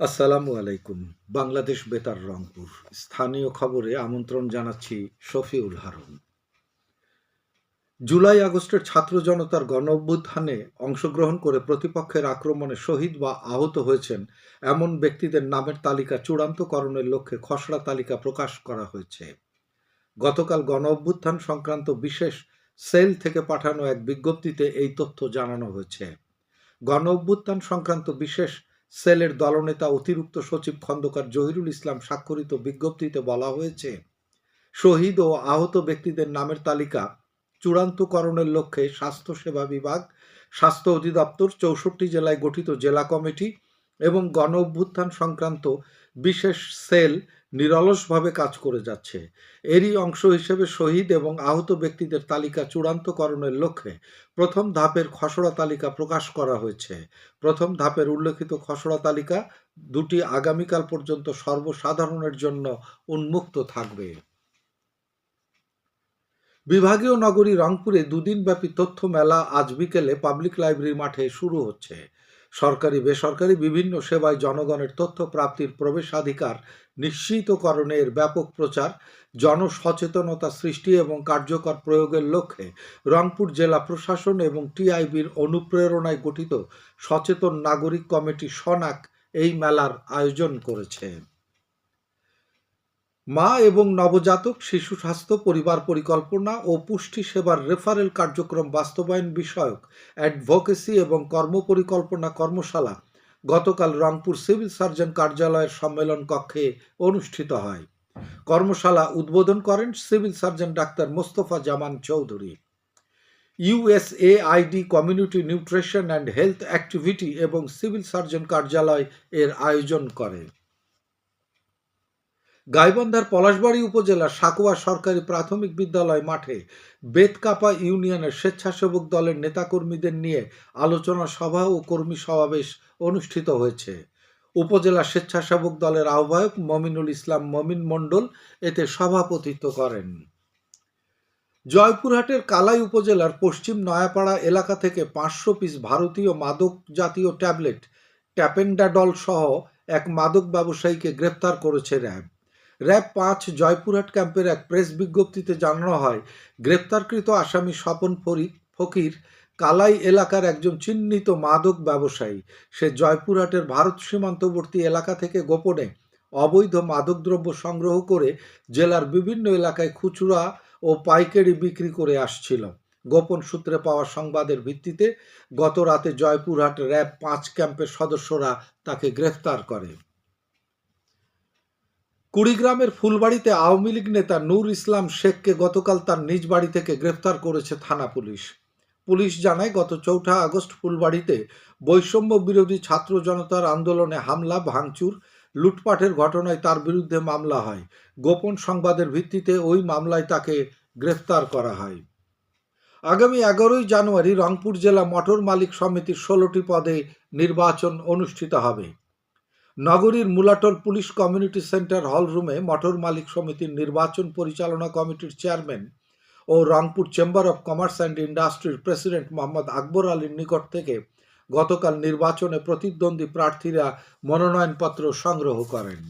আসসালামু আলাইকুম। বাংলাদেশ বেতার রংপুর। স্থানীয় খবরে আমন্ত্রণ জানাচ্ছি শফিউল হারুন। জুলাই আগস্টের ছাত্র জনতার গণ অভ্যুত্থানে অংশগ্রহণ করে প্রতিপক্ষের আক্রমণে শহীদ বা আহত হয়েছেন এমন ব্যক্তিদের নামের তালিকা চূড়ান্তকরণের লক্ষ্যে খসড়া তালিকা প্রকাশ করা হয়েছে। গতকাল গণ অভ্যুত্থান সংক্রান্ত বিশেষ সেল থেকে পাঠানো এক বিজ্ঞপ্তিতে এই তথ্য জানানো হয়েছে। গণ অভ্যুত্থান সংক্রান্ত বিশেষ সেলের দলনেতা অতিরিক্ত সচিব খন্দকার জহিরুল ইসলাম স্বাক্ষরিত বিজ্ঞপ্তিতে বলা হয়েছে, শহীদ ও আহত ব্যক্তিদের নামের তালিকা চূড়ান্তকরণের লক্ষ্যে স্বাস্থ্যসেবা বিভাগ, স্বাস্থ্য অধিদপ্তর, চৌষট্টি জেলায় গঠিত জেলা কমিটি এবং গণ অভ্যুত্থান সংক্রান্ত বিশেষ সেল নিরলসভাবে কাজ করে যাচ্ছে। এরই অংশ হিসেবে শহীদ এবং আহত ব্যক্তিদের তালিকা চূড়ান্তকরণের লক্ষ্যে প্রথম ধাপের খসড়া তালিকা প্রকাশ করা হয়েছে। প্রথম ধাপের উল্লেখিত খসড়া তালিকা দুটি আগামীকাল পর্যন্ত সর্বসাধারণের জন্য উন্মুক্ত থাকবে। বিভাগীয় নগরী রংপুরে দুদিনব্যাপী তথ্য মেলা আজ বিকেলে পাবলিক লাইব্রেরি মাঠে শুরু হচ্ছে। সরকারি, বেসরকারি বিভিন্ন সেবায় জনগণের তথ্য প্রাপ্তির প্রবেশাধিকার নিশ্চিতকরণের ব্যাপক প্রচার, জনসচেতনতা সৃষ্টি এবং কার্যকর প্রয়োগের লক্ষ্যে রংপুর জেলা প্রশাসন এবং টিআইবির অনুপ্রেরণায় গঠিত সচেতন নাগরিক কমিটি সনাক এই মেলার আয়োজন করেছে। মা এবং নবজাতক শিশু স্বাস্থ্য পরিবার পরিকল্পনা ও পুষ্টি সেবার রেফারেল কার্যক্রম বাস্তবায়ন বিষয়ক অ্যাডভোকেসি এবং কর্মপরিকল্পনা কর্মশালা গতকাল রংপুর সিভিল সার্জন কার্যালয়ের সম্মেলন কক্ষে অনুষ্ঠিত হয়। কর্মশালা উদ্বোধন করেন civil surgeon doctor Mostafa Zaman Chowdhury. USAID community nutrition and health activity এবং সিভিল সার্জন কার্যালয় এর আয়োজন করে। গাইবান্ধার পলাশবাড়ী উপজেলার সাকুয়া সরকারি প্রাথমিক বিদ্যালয় মাঠে বেতকাপা ইউনিয়নের স্বেচ্ছাসেবক দলের নেতাকর্মীদের নিয়ে আলোচনা সভা ও কর্মী সমাবেশ অনুষ্ঠিত হয়েছে। উপজেলা স্বেচ্ছাসেবক দলের আহ্বায়ক মমিনুল ইসলাম মমিন মণ্ডল এতে সভাপতিত্ব করেন। জয়পুরহাটের কালাই উপজেলার পশ্চিম নয়াপাড়া এলাকা থেকে পাঁচশো পিস ভারতীয় মাদক জাতীয় ট্যাবলেট ট্যাপেন্ডাডল সহ এক মাদক ব্যবসায়ীকে গ্রেপ্তার করেছে র্যাব। র্যাব পাঁচ জয়পুরহাট ক্যাম্পের এক প্রেস বিজ্ঞপ্তিতে জানানো হয়, গ্রেপ্তারকৃত আসামি স্বপন ফরিক ফকির কালাই এলাকার একজন চিহ্নিত মাদক ব্যবসায়ী। সে জয়পুরহাটের ভারত সীমান্তবর্তী এলাকা থেকে গোপনে অবৈধ মাদকদ্রব্য সংগ্রহ করে জেলার বিভিন্ন এলাকায় খুচরা ও পাইকারি বিক্রি করে আসছিল। গোপন সূত্রে পাওয়া সংবাদের ভিত্তিতে গত রাতে জয়পুরহাট র্যাব পাঁচ ক্যাম্পের সদস্যরা তাকে গ্রেফতার করে। কুড়িগ্রামের ফুলবাড়িতে আওয়ামী লীগ নেতা নূর ইসলাম শেখকে গতকাল তার নিজ বাড়ি থেকে গ্রেফতার করেছে থানা পুলিশ। পুলিশ জানায়, গত চৌঠা আগস্ট ফুলবাড়িতে বৈষম্য বিরোধী ছাত্র জনতার আন্দোলনে হামলা, ভাঙচুর, লুটপাটের ঘটনায় তার বিরুদ্ধে মামলা হয়। গোপন সংবাদের ভিত্তিতে ওই মামলায় তাকে গ্রেফতার করা হয়। আগামী এগারোই জানুয়ারি রংপুর জেলা মটর মালিক সমিতির ষোলোটি পদে নির্বাচন অনুষ্ঠিত হবে। নগরীর মুলাটল পুলিশ কমিউনিটি সেন্টার হল রুমে মটর মালিক সমিতির নির্বাচন পরিচালনা কমিটির chairman O Rangpur chamber of commerce and ইন্ডাস্ট্রির প্রেসিডেন্ট মোহাম্মদ আকবর আলীর নিকট থেকে গতকাল নির্বাচনে প্রতিদ্বন্দ্বী প্রার্থীরা মনোনয়নপত্র সংগ্রহ করেন।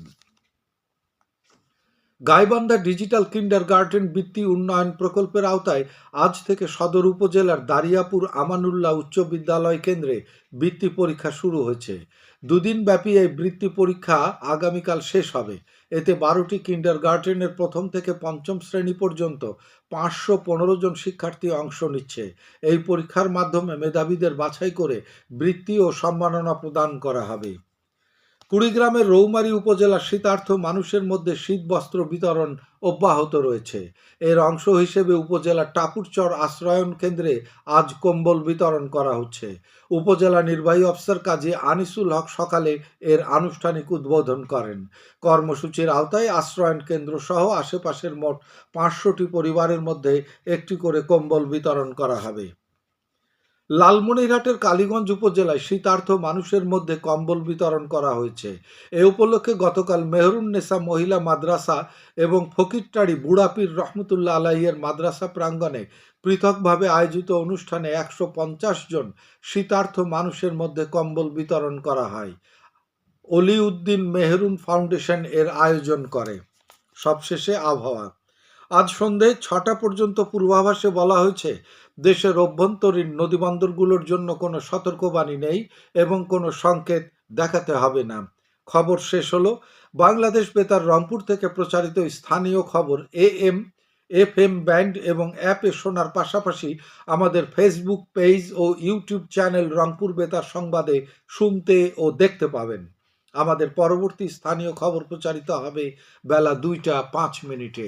গাইবান্ধা ডিজিটাল কিন্ডার গার্ডেন বৃত্তি উন্নয়ন প্রকল্পের আওতায় আজ থেকে সদর উপজেলার দারিয়াপুর আমানুল্লাহ উচ্চ বিদ্যালয় কেন্দ্রে বৃত্তি পরীক্ষা শুরু হয়েছে। দুদিন ব্যাপী এই বৃত্তি পরীক্ষা আগামীকাল শেষ হবে। এতে বারোটি কিন্ডার গার্ডেনের প্রথম থেকে পঞ্চম শ্রেণি পর্যন্ত পাঁচশো পনেরো জন শিক্ষার্থী অংশ নিচ্ছে। এই পরীক্ষার মাধ্যমে মেধাবীদের বাছাই করে বৃত্তি ও সম্মাননা প্রদান করা হবে। কুড়িগ্রামের রৌমারী উপজেলার শীতার্থ মানুষের মধ্যে শীত বস্ত্র বিতরণ অব্যাহত রয়েছে। এর অংশ হিসেবে উপজেলার টাপুরচর আশ্রয়ন কেন্দ্রে আজ কম্বল বিতরণ করা হচ্ছে। উপজেলা নির্বাহী অফিসার কাজী আনিসুল হক সকালে এর আনুষ্ঠানিক উদ্বোধন করেন। কর্মসূচির আওতায় আশ্রয়ন কেন্দ্র সহ আশেপাশের মোট পাঁচশোটি পরিবারের মধ্যে একটি করে কম্বল বিতরণ করা হবে। লালমনিরহাটের কালীগঞ্জ উপজেলায় শীতার্থ মানুষের মধ্যে কম্বল বিতরণ করা হয়েছে। এ উপলক্ষে গতকাল মেহরুন্নেসা মহিলা মাদ্রাসা এবং ফকিরটাড়ি বুড়াপির রহমতুল্লাহ আলাহিয়ের মাদ্রাসা প্রাঙ্গণে পৃথকভাবে আয়োজিত অনুষ্ঠানে একশো পঞ্চাশ জন শীতার্থ মানুষের মধ্যে কম্বল বিতরণ করা হয়। অলিউদ্দিন মেহরুন ফাউন্ডেশন এর আয়োজন করে। সবশেষে আবহাওয়া। আজ সন্ধে ছটা পর্যন্ত পূর্বাভাসে বলা হয়েছে, দেশের অভ্যন্তরীণ নদীবন্দরগুলোর জন্য কোনো সতর্কবাণী নেই এবং কোনো সংকেত দেখাতে হবে না। খবর শেষ হলো, বাংলাদেশ বেতার রংপুর থেকে প্রচারিত স্থানীয় খবর A M F M band এবং অ্যাপে শোনার পাশাপাশি আমাদের ফেসবুক পেজ ও ইউটিউব চ্যানেল রংপুর বেতার সংবাদে শুনতে ও দেখতে পাবেন। আমাদের পরবর্তী স্থানীয় খবর প্রচারিত হবে বেলা দুইটা পাঁচ মিনিটে।